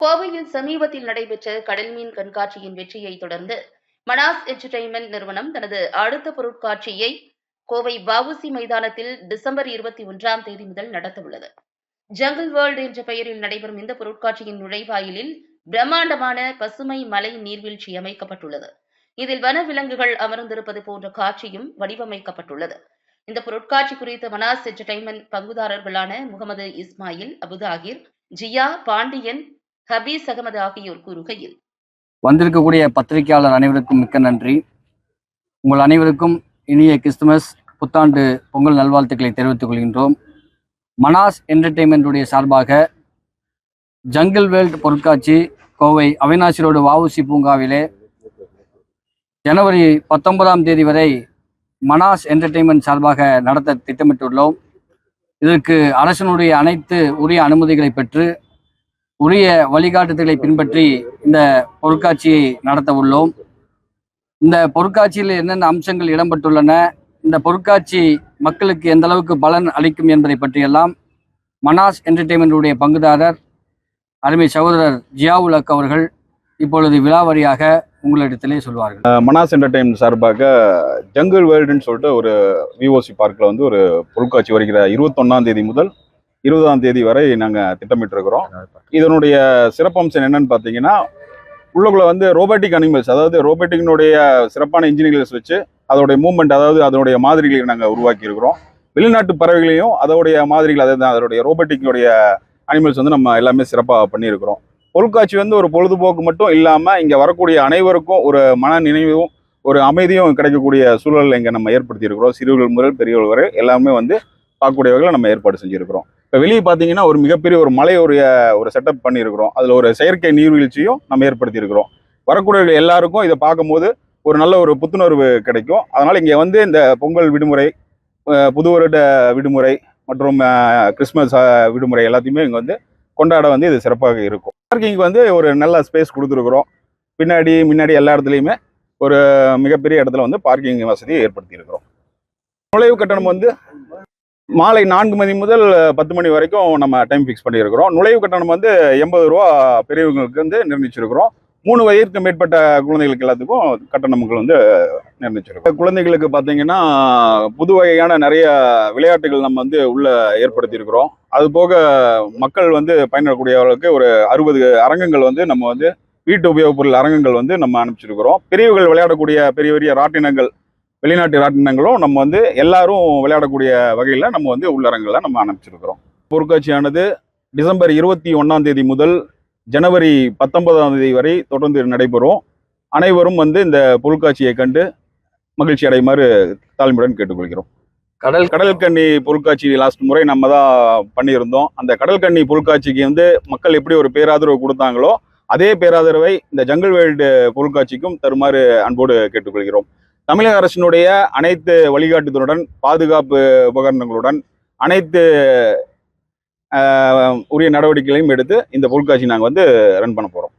கோவையில் சமீபத்தில் நடைபெற்ற கடல்மீன் கண்காட்சியின் வெற்றியை தொடர்ந்து மனாஸ் என்டர்டெயின்மெண்ட் நிறுவனம் தனது அடுத்த பொருட்காட்சியை கோவை வவுசி மைதானத்தில் டிசம்பர் இருபத்தி ஒன்றாம் தேதி முதல் நடத்தவுள்ளது. ஜங்கிள் வேர்ல்டு என்ற பெயரில் நடைபெறும் இந்த பொருட்காட்சியின் நுழைவாயிலில் பிரம்மாண்டமான பசுமை மலை நீர்வீழ்ச்சி அமைக்கப்பட்டுள்ளது. இதில் வனவிலங்குகள் அமர்ந்திருப்பது போன்ற காட்சியும் வடிவமைக்கப்பட்டுள்ளது. இந்த பொருட்காட்சி குறித்து மனாஸ் என்டர்டெயின்மெண்ட் பங்குதாரர்களான முகமது இஸ்மாயில் அபுதாகிர் ஜியா பாண்டியன் ஹபீஸ் அகமது ஆகியோர் கூறுகையில் வந்திருக்கக்கூடிய பத்திரிகையாளர் அனைவருக்கும் மிக்க நன்றி. உங்கள் அனைவருக்கும் இனிய கிறிஸ்துமஸ் புத்தாண்டு பொங்கல் நல்வாழ்த்துக்களை தெரிவித்துக் கொள்கின்றோம். மனாஸ் என்டர்டெயின்மெண்ட்டுடைய சார்பாக ஜங்கிள் வேர்ல்ட் பொருட்காட்சி கோவை அவினாசி ரோடு வஉசி பூங்காவிலே ஜனவரி பத்தொன்பதாம் தேதி வரை மனாஸ் என்டர்டெயின்மெண்ட் சார்பாக நடத்த திட்டமிட்டுள்ளோம். இதற்கு அரசனுடைய அனைத்து உரிய அனுமதிகளை பெற்று உரிய வழிகாட்டுதலை பின்பற்றி இந்த பொருட்காட்சியை நடத்த உள்ளோம். இந்த பொருட்காட்சியில் என்னென்ன அம்சங்கள் இடம்பெற்றுள்ளன இந்த பொருட்காட்சி மக்களுக்கு எந்த அளவுக்கு பலன் அளிக்கும் என்பதை பற்றியெல்லாம் மனாஸ் என்டர்டெயின்மெண்ட்டுடைய பங்குதாரர் அருமை சகோதரர் ஜியாவுல் அக் அவர்கள் இப்பொழுது விழாவரியாக உங்களிடத்திலே சொல்வார்கள். மனாஸ் என்டர்டைன்மெண்ட் சார்பாக ஜங்கிள் வேர்ல்டுன்னு சொல்லிட்டு ஒரு விஓசி பார்க்கில் வந்து ஒரு பொருட்காட்சி வருகிற இருபத்தொன்னாம் தேதி முதல் இருபதாம் தேதி வரை நாங்கள் திட்டமிட்டிருக்கிறோம். இதனுடைய சிறப்பம்சம் என்னன்னு பார்த்தீங்கன்னா உள்ளுக்குள்ள வந்து ரோபோட்டிக் அனிமல்ஸ் அதாவது ரோபோட்டிக்னுடைய சிறப்பான இன்ஜினியர்ஸ் வச்சு அதோடைய மூவ்மெண்ட் அதாவது அதனுடைய மாதிரிகளை நாங்கள் உருவாக்கி இருக்கிறோம் வெளிநாட்டு பறவைகளையும் அதோடைய மாதிரிகள் அதாவது அதனுடைய ரோபோட்டிக்னுடைய அனிமல்ஸ் வந்து நம்ம எல்லாமே சிறப்பாக பண்ணியிருக்கிறோம். பொருட்காட்சி வந்து ஒரு பொழுதுபோக்கு மட்டும் இல்லாமல் இங்கே வரக்கூடிய அனைவருக்கும் ஒரு மன நினைவும் ஒரு அமைதியும் கிடைக்கக்கூடிய சூழல் இங்கே நம்ம ஏற்படுத்தியிருக்கிறோம். சிறுவர்கள் முதல் பெரியவர்கள் வரை எல்லாமே வந்து பார்க்கக்கூடிய வகையில் நம்ம ஏற்பாடு செஞ்சுருக்கிறோம். இப்போ வெளியே பார்த்தீங்கன்னா ஒரு மிகப்பெரிய ஒரு மலையுடைய ஒரு செட்டப் பண்ணியிருக்கிறோம். அதில் ஒரு செயற்கை நீர்வீழ்ச்சியும் நம்ம ஏற்படுத்தியிருக்கிறோம். வரக்கூடிய எல்லாருக்கும் இதை பார்க்கும்போது ஒரு நல்ல ஒரு புத்துணர்வு கிடைக்கும். அதனால் இங்கே வந்து இந்த பொங்கல் விடுமுறை புது வருட விடுமுறை மற்றும் கிறிஸ்மஸ் விடுமுறை எல்லாத்தையுமே இங்கே வந்து கொண்டாட வந்து இது சிறப்பாக இருக்கும். பார்க்கிங்க்கு வந்து ஒரு நல்ல ஸ்பேஸ் கொடுத்துருக்குறோம். பின்னாடி முன்னாடி எல்லா இடத்துலையுமே ஒரு மிகப்பெரிய இடத்துல வந்து பார்க்கிங் வசதியை ஏற்படுத்தியிருக்கிறோம். நுழைவு கட்டணம் வந்து மாலை நான்கு மணி முதல் பத்து மணி வரைக்கும் நம்ம டைம் ஃபிக்ஸ் பண்ணியிருக்கிறோம். நுழைவு கட்டணம் வந்து எண்பது ரூபா பெரியவங்களுக்கு வந்து நிர்ணயிச்சிருக்கிறோம். மூணு வயதுக்கு மேற்பட்ட குழந்தைகளுக்கு எல்லாத்துக்கும் கட்டணங்கள் வந்து நிர்ணயிச்சிருக்கோம் குழந்தைகளுக்கு பார்த்தீங்கன்னா புது வகையான நிறைய விளையாட்டுகள் நம்ம வந்து உள்ள ஏற்படுத்தியிருக்கிறோம். அது போக மக்கள் வந்து பயன்படக்கூடியவர்களுக்கு ஒரு அறுபது அரங்கங்கள் வந்து நம்ம வந்து வீட்டு உபயோகப் பொருள் அரங்கங்கள் வந்து நம்ம அனுப்பிச்சிருக்கிறோம். பெரியவர்கள் விளையாடக்கூடிய பெரிய பெரிய ராட்டினங்கள் வெளிநாட்டு ராட்டினங்களும் நம்ம வந்து எல்லாரும் விளையாடக்கூடிய வகையில் நம்ம வந்து உள்ளரங்களை நம்ம அனுப்பிச்சிருக்கிறோம். பொருட்காட்சியானது டிசம்பர் இருபத்தி ஒன்றாம் தேதி முதல் ஜனவரி பத்தொன்பதாம் தேதி வரை தொடர்ந்து நடைபெறும். அனைவரும் வந்து இந்த பொருட்காட்சியை கண்டு மகிழ்ச்சி அடையுமாறு தாழ்மையுடன் கேட்டுக்கொள்கிறோம். கடல் கடல் கன்னி பொருட்காட்சி லாஸ்ட் முறை நம்ம தான் பண்ணியிருந்தோம். அந்த கடல் கன்னி பொருட்காட்சிக்கு வந்து மக்கள் எப்படி ஒரு பேராதரவு கொடுத்தாங்களோ அதே பேராதரவை இந்த ஜங்கிள் வேர்ல்டு பொருட்காட்சிக்கும் தருமாறு அன்போடு கேட்டுக்கொள்கிறோம். தமிழக அரசினுடைய அனைத்து வழிகாட்டுதலுடன் பாதுகாப்பு உபகரணங்களுடன் அனைத்து உரிய நடவடிக்கைகளையும் எடுத்து இந்த பொருட்காட்சி நாங்கள் வந்து ரன் பண்ண போகிறோம்